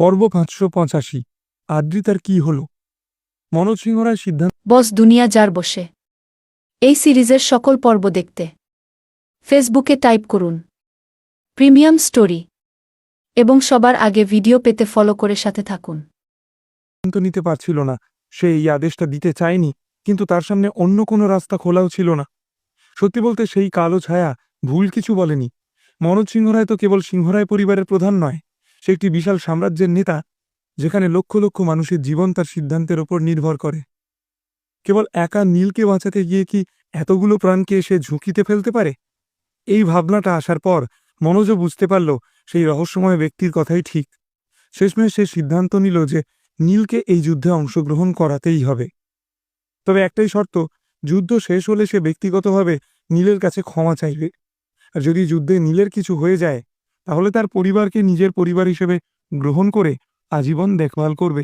পর্ব পাঁচশো পঁচাশি। আদ্রিতার কি হল? মনোজ সিংহ রায় সিদ্ধান্ত বস দুনিয়া যার বসে। এই সিরিজের সকল পর্ব দেখতে। ফেসবুকে টাইপ করুন। Premium story. এবং সবার আগে ভিডিও পেতে ফলো করে সাথে থাকুন। নিতে পারছিল না। সে এই আদেশটা দিতে চায়নি কিন্তু তার সামনে অন্য কোনো রাস্তা খোলাও ছিল না। সত্যি বলতে সেই কালো ছায়া ভুল কিছু বলেনি। মনোজ সিংহ রায় তো কেবল সিংহরায় পরিবারের প্রধান নয়। সে একটি বিশাল সাম্রাজ্যের নেতা, যেখানে লক্ষ লক্ষ মানুষের জীবন তার সিদ্ধান্তের ওপর নির্ভর করে। কেবল একা নীলকে বাঁচাতে গিয়ে কি এতগুলো প্রাণকে সে ঝুঁকিতে ফেলতে পারে? এই ভাবনাটা আসার পর মনোজও বুঝতে পারল সেই রহস্যময় ব্যক্তির কথাই ঠিক। শেষমেশ সে সিদ্ধান্ত নিল যে নীলকে এই যুদ্ধে অংশগ্রহণ করাতেই হবে। তবে একটাই শর্ত, যুদ্ধ শেষ হলে সে ব্যক্তিগতভাবে নীলের কাছে ক্ষমা চাইবে। আর যদি যুদ্ধে নীলের কিছু হয়ে যায় তাহলে তার পরিবারকে নিজের পরিবার হিসেবে গ্রহণ করে আজীবন দেখভাল করবে।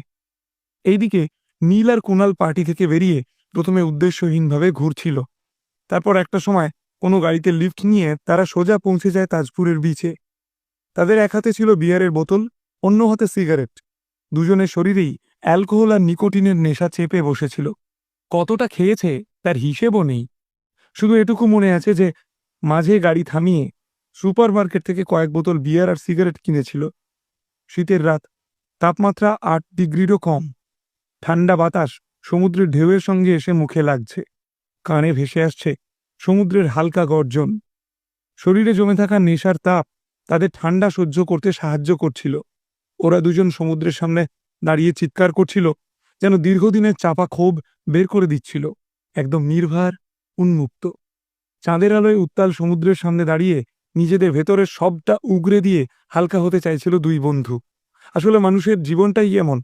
এইদিকে নীল আর কুণাল পার্টি থেকে বেরিয়ে প্রথমে উদ্দেশ্যহীনভাবে ঘুরছিল। তারপর একটা সময় কোনো গাড়িতে লিফট নিয়ে তারা সোজা পৌঁছে যায় তাজপুরের বিচে তাদের এক হাতে ছিল বিয়ারের বোতল, অন্য হাতে সিগারেট দুজনের শরীরেই অ্যালকোহল আর নিকোটিনের নেশা চেপে বসেছিল। কতটা খেয়েছে তার হিসেবও নেই। শুধু এটুকু মনে আছে যে, মাঝে গাড়ি থামিয়ে সুপার মার্কেট থেকে কয়েক বোতল বিয়ার আর সিগারেট কিনেছিল। শীতের রাত, তাপমাত্রা আট ডিগ্রিরও কম। ঠান্ডা বাতাস সমুদ্রের ঢেউয়ের সঙ্গে এসে মুখে লাগছে। কানে ভেসে আসছে সমুদ্রের হালকা গর্জন। শরীরে জমে থাকা নেশার তাপ তাদের ঠান্ডা সহ্য করতে সাহায্য করছিল। ওরা দুজন সমুদ্রের সামনে দাঁড়িয়ে চিৎকার করছিল, যেন দীর্ঘদিনের চাপা ক্ষোভ বের করে দিচ্ছিল। একদম নির্ভার, উন্মুক্ত। চাঁদের আলোয় উত্তাল সমুদ্রের সামনে দাঁড়িয়ে নিজেদের ভেতরের সবটা উগরে দিয়ে হালকা হতে চাইছিল দুই বন্ধু। আসলে মানুষের জীবনটাই এমন।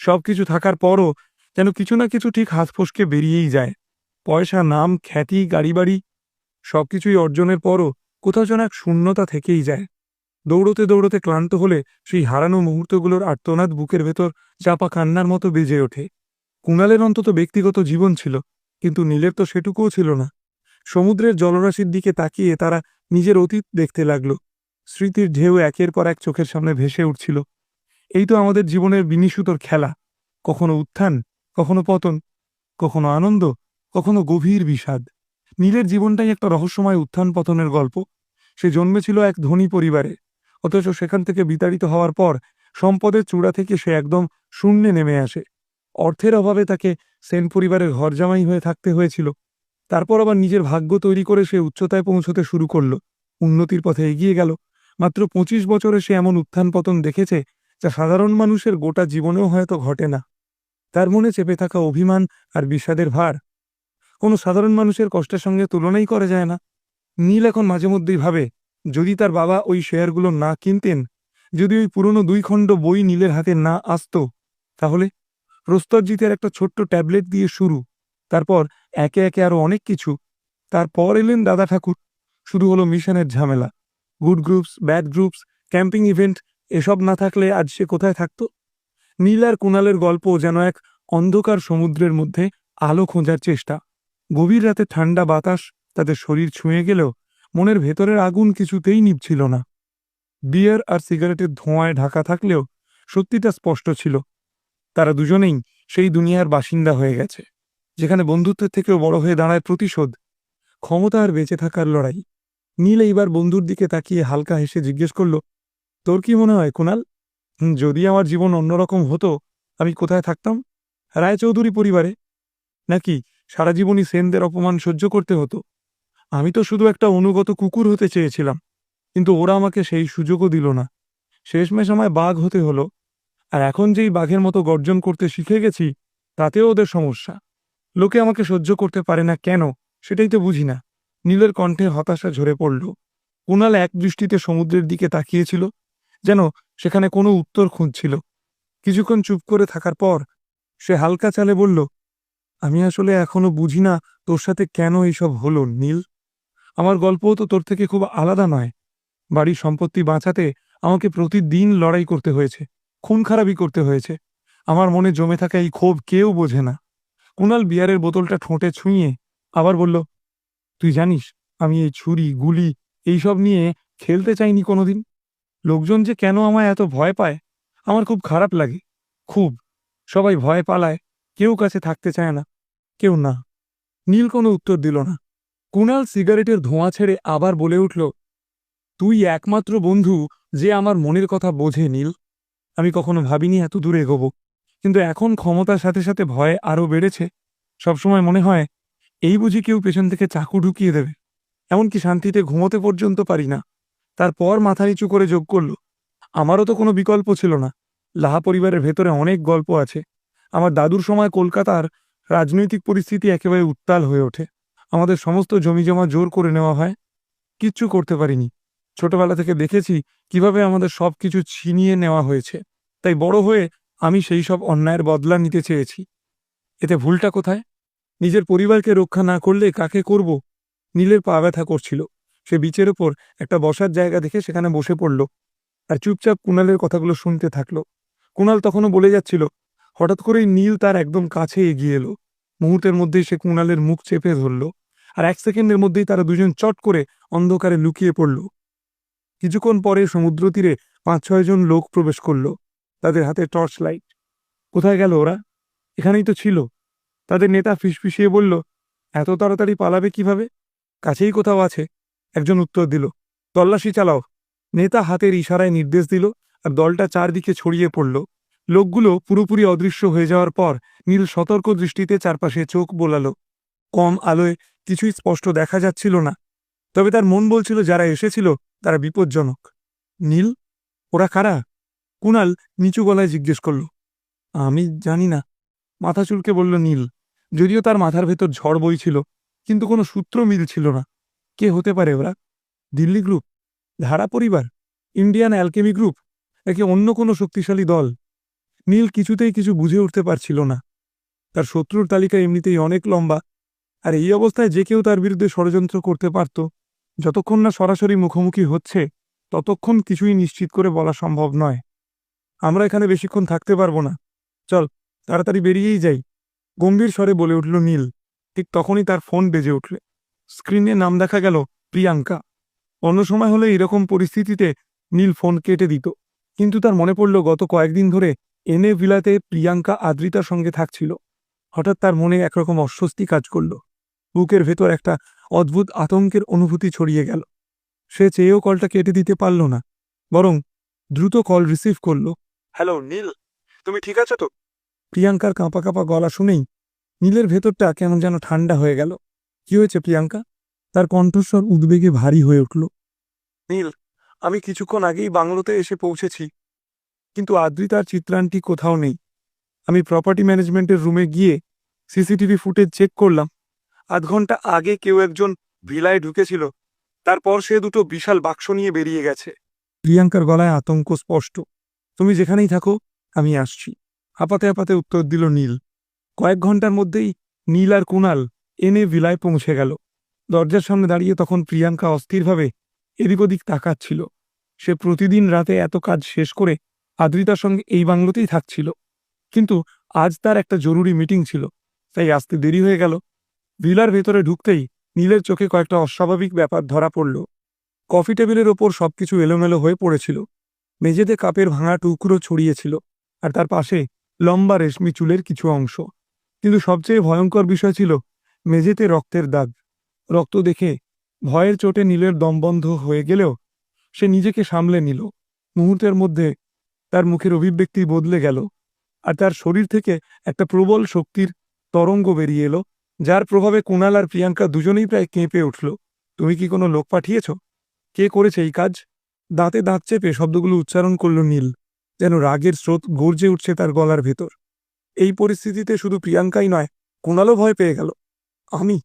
সবকিছু থাকার পরও যেন কিছু না কিছু ঠিক হাত ফসকে বেরিয়েই যায়। পয়সা, নাম, খ্যাতি গাড়ি বাড়ি সবকিছুই অর্জনের পরও কোথাও যেন এক শূন্যতা থেকেই যায়। দৌড়তে দৌড়তে ক্লান্ত হলে সেই হারানো মুহূর্তগুলোর আর্তনাদ বুকের ভেতর চাপা কান্নার মতো বেজে ওঠে। কুণালের অন্তত ব্যক্তিগত জীবন ছিল, কিন্তু নীলের তো সেটুকুও ছিল না। সমুদ্রের জলরাশির দিকে তাকিয়ে তারা নিজের অতীত দেখতে লাগল। স্মৃতির ঢেউ একের পর এক চোখের সামনে ভেসে উঠছিল। এই তো আমাদের জীবনের বিনিশুতর খেলা। কখনো উত্থান, কখনো পতন, কখনো আনন্দ, কখনো গভীর বিষাদ। নীলের জীবনটাই একটা রহস্যময় উত্থান পতনের গল্প। সে জন্মেছিল এক ধনী পরিবারে। অথচ সেখান থেকে বিতাড়িত হওয়ার পর সম্পদের চূড়া থেকে সে একদম শূন্যে নেমে আসে। অর্থের অভাবে তাকে সেন পরিবারের ঘরজামাই হয়ে থাকতে হয়েছিল। তারপর আবার নিজের ভাগ্য তৈরি করে সে উচ্চতায় পৌঁছতে শুরু করল। উন্নতির পথে এগিয়ে গেল। মাত্র পঁচিশ বছরে সে এমন উত্থান পতন দেখেছে, যা সাধারণ মানুষের গোটা জীবনেও হয়তো ঘটে না। তার মনে চেপে থাকা অভিমান আর বিষাদের ভার। কোনো সাধারণ মানুষের কষ্টের সঙ্গে তুলনাই করা যায় না। নীল এখন মাঝে মধ্যেই ভাবে, যদি তার বাবা ওই শেয়ারগুলো না কিনতেন, যদি ওই পুরনো দুই খণ্ড বই নীলের হাতে না আসত, তাহলে প্রস্তরজিতের একটা ছোট্ট ট্যাবলেট দিয়ে শুরু। তারপর একে একে আরও অনেক কিছু। তারপর এলেন দাদা ঠাকুর। শুরু হলো মিশনের ঝামেলা। Good groups bad groups camping event এসব না থাকলে আজ সে কোথায় থাকত? নীল আর কুণালের গল্প যেন এক অন্ধকার সমুদ্রের মধ্যে আলো খোঁজার চেষ্টা। গভীর রাতে ঠান্ডা বাতাস তাদের শরীর ছুঁয়ে গেলেও মনের ভেতরের আগুন কিছুতেই নিভছিল না। বিয়ার আর সিগারেটের ধোঁয়ায় ঢাকা থাকলেও সত্যিটা স্পষ্ট ছিল। তারা দুজনেই সেই দুনিয়ার বাসিন্দা হয়ে গেছে। যেখানে বন্ধুত্বের থেকেও বড় হয়ে দাঁড়ায় প্রতিশোধ ক্ষমতা আর বেঁচে থাকার লড়াই। নীল এইবার বন্ধুর দিকে তাকিয়ে হালকা হেসে জিজ্ঞেস করল তোর কি মনে হয় হুম, যদি আমার জীবন অন্যরকম হতো আমি কোথায় থাকতাম? রায়চৌধুরী পরিবারে? নাকি সারা জীবনই সেনদের অপমান সহ্য করতে হতো? আমি তো শুধু একটা অনুগত কুকুর হতে চেয়েছিলাম কিন্তু ওরা আমাকে সেই সুযোগও দিল না। শেষমেশ আমায় বাঘ হতে হলো আর এখন যেই বাঘের মতো গর্জন করতে শিখে গেছি তাতেও ওদের সমস্যা। লোকে আমাকে সহ্য করতে পারে না কেন সেটাই তো বুঝি না। নীলের কণ্ঠে হতাশা ঝরে পড়ল। কুণাল এক দৃষ্টিতে সমুদ্রের দিকে তাকিয়েছিল, যেন সেখানে কোনো উত্তর খুঁজছিল। কিছুক্ষণ চুপ করে থাকার পর সে হালকা চালে বলল, আমি আসলে এখনও বুঝি না তোর সাথে কেন এইসব হলো, নীল। আমার গল্পও তো তোর থেকে খুব আলাদা নয়। বাড়ির সম্পত্তি বাঁচাতে আমাকে প্রতিদিন লড়াই করতে হয়েছে, খুন খারাপি করতে হয়েছে। আমার মনে জমে থাকা এই ক্ষোভ কেউ বোঝে না। কুণাল বিয়ারের বোতলটা ঠোঁটে ছুঁয়ে আবার বলল, তুই জানিস, আমি এই ছুরি, গুলি, এইসব নিয়ে খেলতে চাইনি কোনোদিন। লোকজন যে কেন আমায় এত ভয় পায়, আমার খুব খারাপ লাগে। খুব। সবাই ভয় পালায়, কেউ কাছে থাকতে চায় না, কেউ না। নীল কোনো উত্তর দিল না। কুণাল সিগারেটের ধোঁয়া ছেড়ে আবার বলে উঠল, তুই একমাত্র বন্ধু যে আমার মনের কথা বোঝে, নীল। আমি কখনো ভাবিনি এত দূরে এগোবো। কিন্তু এখন ক্ষমতার সাথে সাথে ভয় আরও বেড়েছে। সবসময় মনে হয়, এই বুঝি কেউ পেছন থেকে চাকু ঢুকিয়ে দেবে। এমনকি শান্তিতে ঘুমোতে পর্যন্ত পারি না। তারপর মাথা নিচু করে যোগ করল, আমারও তো কোনো বিকল্প ছিল না। লাহা পরিবারের ভেতরে অনেক গল্প আছে। আমার দাদুর সময় কলকাতার রাজনৈতিক পরিস্থিতি একেবারে উত্তাল হয়ে ওঠে। আমাদের সমস্ত জমিজমা জোর করে নেওয়া হয়। কিচ্ছু করতে পারিনি। ছোটবেলা থেকে দেখেছি কীভাবে আমাদের সব কিছু ছিনিয়ে নেওয়া হয়েছে। তাই বড় হয়ে আমি সেই সব অন্যায়ের বদলা নিতে চেয়েছি। এতে ভুলটা কোথায়? নিজের পরিবারকে রক্ষা না করলে কাকে করব? নীলের পা ব্যথা করছিল। সে বিচের ওপর একটা বসার জায়গা দেখে সেখানে বসে পড়ল। আর চুপচাপ কুণালের কথাগুলো শুনতে থাকল। কুণাল তখনও বলে যাচ্ছিল, হঠাৎ করেই নীল তার একদম কাছে এগিয়ে এলো। মুহূর্তের মধ্যেই সে কুণালের মুখ চেপে ধরল আর এক সেকেন্ডের মধ্যেই তারা দুজন চট করে অন্ধকারে লুকিয়ে পড়ল। কিছুক্ষণ পরে সমুদ্র তীরে পাঁচ ছয়জন লোক প্রবেশ করল। তাদের হাতে টর্চ লাইট কোথায় গেল ওরা? এখানেই তো ছিল। তাদের নেতা ফিসফিসিয়ে বলল, এত তাড়াতাড়ি পালাবে কীভাবে? কাছেই কোথাও আছে। একজন উত্তর দিল, তল্লাশি চালাও। নেতা হাতের ইশারায় নির্দেশ দিল আর দলটা চারদিকে ছড়িয়ে পড়ল। লোকগুলো পুরোপুরি অদৃশ্য হয়ে যাওয়ার পর নীল সতর্ক দৃষ্টিতে চারপাশে চোখ বোলালো। কম আলোয় কিছুই স্পষ্ট দেখা যাচ্ছিল না, তবে তার মন বলছিল, যারা এসেছিল তারা বিপজ্জনক। নীল, ওরা কারা? কুণাল নিচু গলায় জিজ্ঞেস করল, আমি জানি না। মাথা চুলকে বলল, নীল। যদিও তার মাথার ভেতর ঝড় বইছিল, কিন্তু কোনো সূত্র মিলছিল না। কে হতে পারে ওরা? দিল্লি গ্রুপ? ধারা পরিবার? Indian alchemy group? একে অন্য কোনো শক্তিশালী দল? নীল কিছুতেই কিছু বুঝে উঠতে পারছিল না। তার শত্রুর তালিকা এমনিতেই অনেক লম্বা, আর এই অবস্থায় যে কেউ তার বিরুদ্ধে ষড়যন্ত্র করতে পারত, যতক্ষণ না সরাসরি মুখোমুখি হচ্ছে, ততক্ষণ কিছুই নিশ্চিত করে বলা সম্ভব নয়। আমরা এখানে বেশিক্ষণ থাকতে পারব না। চল, তাড়াতাড়ি বেরিয়েই যাই। গম্ভীর স্বরে বলে উঠল নীল। ঠিক তখনই তার ফোন বেজে উঠলে। স্ক্রিনে নাম দেখা গেল প্রিয়াঙ্কা। অন্য সময় হলে এরকম পরিস্থিতিতে নীল ফোন কেটে দিত। কিন্তু তার মনে পড়ল, গত কয়েকদিন ধরে এনে ভিলাতে প্রিয়াঙ্কা আদ্রিতার সঙ্গে থাকছিল। হঠাৎ তার মনে একরকম অস্বস্তি কাজ করল। বুকের ভেতর একটা অদ্ভুত আতঙ্কের অনুভূতি ছড়িয়ে গেল। সে চেয়েও কলটা কেটে দিতে পারল না, বরং দ্রুত কল রিসিভ করল। হ্যালো নীল তুমি ঠিক আছো তো? প্রিয়াঙ্কার কাঁপা কাঁপা গলা শুনেই নীলের ভেতরটা কেমন যেন ঠান্ডা হয়ে গেল। কি হয়েছে প্রিয়াঙ্কা? তার কণ্ঠস্বর উদ্বেগে ভারী হয়ে উঠল। নীল আমি কিছুক্ষণ আগেই বাংলোতে এসে পৌঁছেছি কিন্তু আদ্রিতার চিত্রাণটি কোথাও নেই। আমি প্রপার্টি ম্যানেজমেন্টের রুমে গিয়ে সিসিটিভি ফুটেজ চেক করলাম। আধ ঘণ্টা আগে কেউ একজন ভিলায় ঢুকেছিল তারপর সে দুটো বিশাল বাক্স নিয়ে বেরিয়ে গেছে। প্রিয়াঙ্কার গলায় আতঙ্ক স্পষ্ট। তুমি যেখানেই থাকো, আমি আসছি। আপাতে আপাতে উত্তর দিল নীল। কয়েক ঘণ্টার মধ্যেই নীল আর কুণাল এনে ভিলায় পৌঁছে গেল। দরজার সামনে দাঁড়িয়ে তখন প্রিয়াঙ্কা অস্থিরভাবে এদিক ওদিক তাকাচ্ছিল। সে প্রতিদিন রাতে এত কাজ শেষ করে আদ্রিতার সঙ্গে এই বাংলোতেই থাকছিল। কিন্তু আজ তার একটা জরুরি মিটিং ছিল, তাই আসতে দেরি হয়ে গেল। ভিলার ভেতরে ঢুকতেই নীলের চোখে কয়েকটা অস্বাভাবিক ব্যাপার ধরা পড়ল। কফি টেবিলের ওপর সবকিছু এলোমেলো হয়ে পড়েছিল। মেঝেতে কাপের ভাঙা টুকরো ছড়িয়েছিল আর তার পাশে লম্বা রেশমি চুলের কিছু অংশ। কিন্তু সবচেয়ে ভয়ঙ্কর বিষয় ছিল মেঝেতে রক্তের দাগ। রক্ত দেখে ভয়ের চোটে নীলের দমবন্ধ হয়ে গেলেও সে নিজেকে সামলে নিল। মুহূর্তের মধ্যে তার মুখের অভিব্যক্তি বদলে গেল আর তার শরীর থেকে একটা প্রবল শক্তির তরঙ্গ বেরিয়ে এলো, যার প্রভাবে কুণাল আর প্রিয়াঙ্কা দুজনেই প্রায় কেঁপে উঠল। তুমি কি কোনো লোক পাঠিয়েছ? কে করেছে এই কাজ? দাঁতে দাঁত চেপে শব্দগুলো উচ্চারণ করল নীল, যেন রাগের স্রোত গর্জে উঠছে তার গলার ভেতর। এই পরিস্থিতিতে শুধু প্রিয়াঙ্কাই নয়, কুণালও ভয় পেয়ে গেল। আমি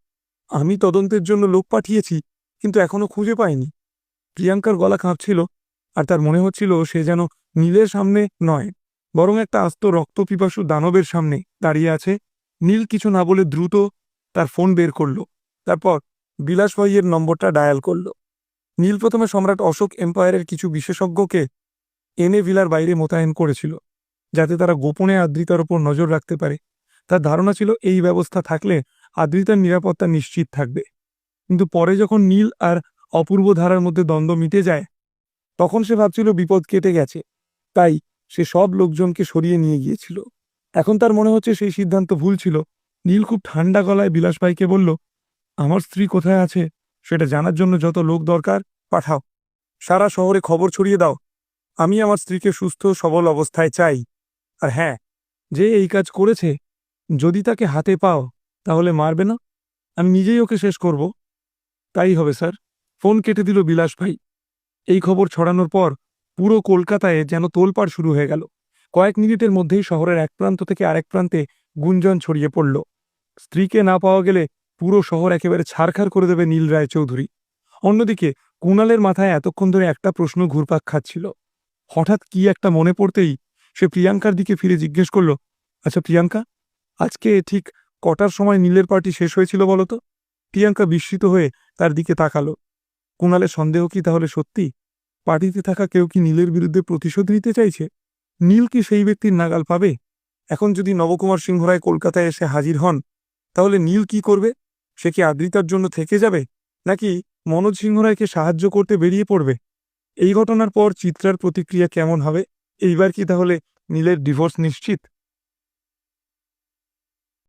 আমি তদন্তের জন্য লোক পাঠিয়েছি, কিন্তু এখনও খুঁজে পাইনি। প্রিয়াঙ্কার গলা কাঁপছিল, আর তার মনে হচ্ছিল সে যেন নীলের সামনে নয়, বরং একটা আস্ত রক্তপিপাসু দানবের সামনে দাঁড়িয়ে আছে। নীল কিছু না বলে দ্রুত তার ফোন বের করল, তারপর বিলাস ভাইয়ের নম্বরটা ডায়াল করল। নীল প্রথমে সম্রাট অশোক এম্পায়ারের কিছু বিশেষজ্ঞকে এনে ভিলার বাইরে মোতায়েন করেছিল, যাতে তারা গোপনে আদ্রিতার ওপর নজর রাখতে পারে। তার ধারণা ছিল এই ব্যবস্থা থাকলে আদ্রিতার নিরাপত্তা নিশ্চিত থাকবে। কিন্তু পরে যখন নীল আর অপূর্ব ধারার মধ্যে দ্বন্দ্ব মিটে যায়, তখন সে ভাবছিল বিপদ কেটে গেছে। তাই সে সব লোকজনকে সরিয়ে নিয়ে গিয়েছিল। এখন তার মনে হচ্ছে সেই সিদ্ধান্ত ভুল ছিল। নীল খুব ঠান্ডা গলায় বিলাস ভাইকে বলল, আমার স্ত্রী কোথায় আছে? সেটা জানার জন্য যত লোক দরকার, পাঠাও। সারা শহরে খবর ছড়িয়ে দাও। আমি আমার স্ত্রীকে সুস্থ, সবল অবস্থায় চাই। আর হ্যাঁ যে এই কাজ করেছে, যদি তাকে হাতে পাও, তাহলে মারবে না? আমি নিজেই ওকে শেষ করব। তাই হবে, স্যার। ফোন কেটে দিল বিলাস ভাই। এই খবর ছড়ানোর পর পুরো কলকাতায় যেন তোলপাড় শুরু হয়ে গেল। কয়েক মিনিটের মধ্যেই শহরের এক প্রান্ত থেকে আরেক প্রান্তে গুঞ্জন ছড়িয়ে পড়ল। স্ত্রীকে না পাওয়া গেলে পুরো শহর একেবারে ছারখার করে দেবে নীল রায় চৌধুরী অন্যদিকে কুণালের মাথায় এতক্ষণ ধরে একটা প্রশ্ন ঘুরপাক খাচ্ছিল। হঠাৎ কি একটা মনে পড়তেই সে প্রিয়াঙ্কার দিকে ফিরে জিজ্ঞেস করল আচ্ছা প্রিয়াঙ্কা, আজকে ঠিক কটার সময় নীলের পার্টি শেষ হয়েছিল বলতো প্রিয়াঙ্কা বিস্মিত হয়ে তার দিকে তাকালো। কুণালের সন্দেহ কি তাহলে সত্যি? পার্টিতে থাকা কেউ কি নীলের বিরুদ্ধে প্রতিশোধ নিতে চাইছে? নীল কি সেই ব্যক্তির নাগাল পাবে? এখন যদি নবকুমার সিংহরায় কলকাতায় এসে হাজির হন, তাহলে নীল কি করবে? সে কি আদ্রিতার জন্য থেকে যাবে? নাকি মনোজ সিংহ রায়কে সাহায্য করতে বেরিয়ে পড়বে? এই ঘটনার পর চিত্রার প্রতিক্রিয়া কেমন হবে? এইবার কি তাহলে নীলের ডিভোর্স নিশ্চিত?